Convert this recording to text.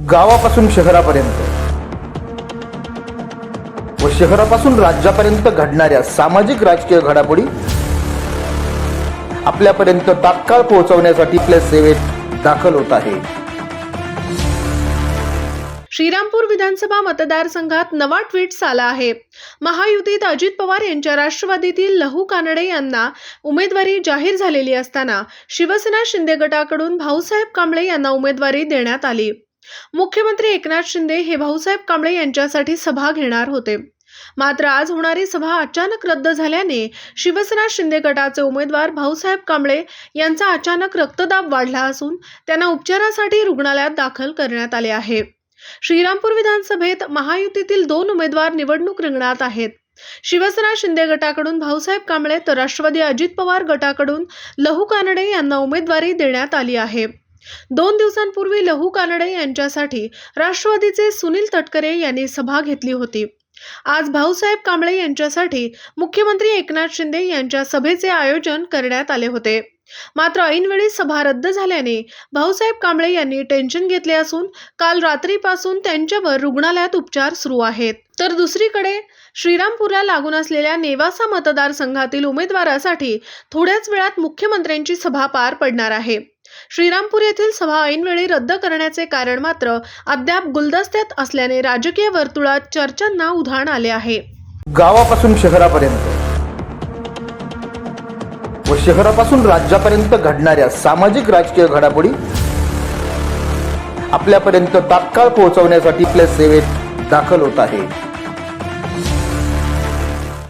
गावापासून शहरापर्यंत व शहरापासून राज्यापर्यंत घडणाऱ्या सामाजिक राजकीय घडामोडी आपल्यापर्यंत तात्काळ पोहोचवण्यासाठी आपल्या सेवेत दाखल होत आहे. श्रीरामपूर विधानसभा मतदारसंघात नवा ट्विट आला आहे. महायुतीत अजित पवार यांच्या राष्ट्रवादीतील लहू कानडे यांना उमेदवारी जाहीर झालेली असताना शिवसेना शिंदे गटाकडून भाऊसाहेब कांबळे यांना उमेदवारी देण्यात आली. मुख्यमंत्री एकनाथ शिंदे हे भाऊसाहेब कांबळे यांच्यासाठी सभा घेणार होते. मात्र आज होणारी सभा अचानक रद्द झाल्याने शिवसेना शिंदे गटाचे उमेदवार भाऊसाहेब कांबळे यांचा अचानक रक्तदाब वाढला असून त्यांना उपचारासाठी रुग्णालयात दाखल करण्यात आले आहे. श्रीरामपूर विधानसभेत महायुतीतील दोन उमेदवार निवडणूक रिंगणात आहेत. शिवसेना शिंदे गटाकडून भाऊसाहेब कांबळे तर राष्ट्रवादी अजित पवार गटाकडून लहू कानडे यांना उमेदवारी देण्यात आली आहे. दोन दिवसांपूर्वी लहू कानडे यांच्यासाठी राष्ट्रवादीचे सुनील तटकरे यांनी सभा घेतली होती. आज भाऊसाहेब कांबळे यांच्यासाठी मुख्यमंत्री एकनाथ शिंदे यांच्या सभेचे आयोजन करण्यात आले होते. मात्र ऐनवेळी सभा रद्द झाल्याने भाऊसाहेब कांबळे यांनी टेन्शन घेतले असून काल रात्रीपासून त्यांच्यावर रुग्णालयात उपचार सुरू आहेत. तर दुसरीकडे श्रीरामपूरला लागून असलेल्या नेवासा मतदारसंघातील उमेदवारासाठी थोड्याच वेळात मुख्यमंत्र्यांची सभा पार पडणार आहे. श्रीरामपूर येथील सभा ऐनवेळी रद्द करण्याचे कारण मात्र अद्याप गुलदस्त्यात असल्याने राजकीय वर्तुळात चर्चांना उधाण आले आहे. गावापासून शहरापर्यंत व शहरापासून राज्यापर्यंत घडणाऱ्या सामाजिक राजकीय घडामोडी आपल्यापर्यंत तात्काळ पोहोचवण्यासाठी आपल्या सेवेत दाखल होत आहे.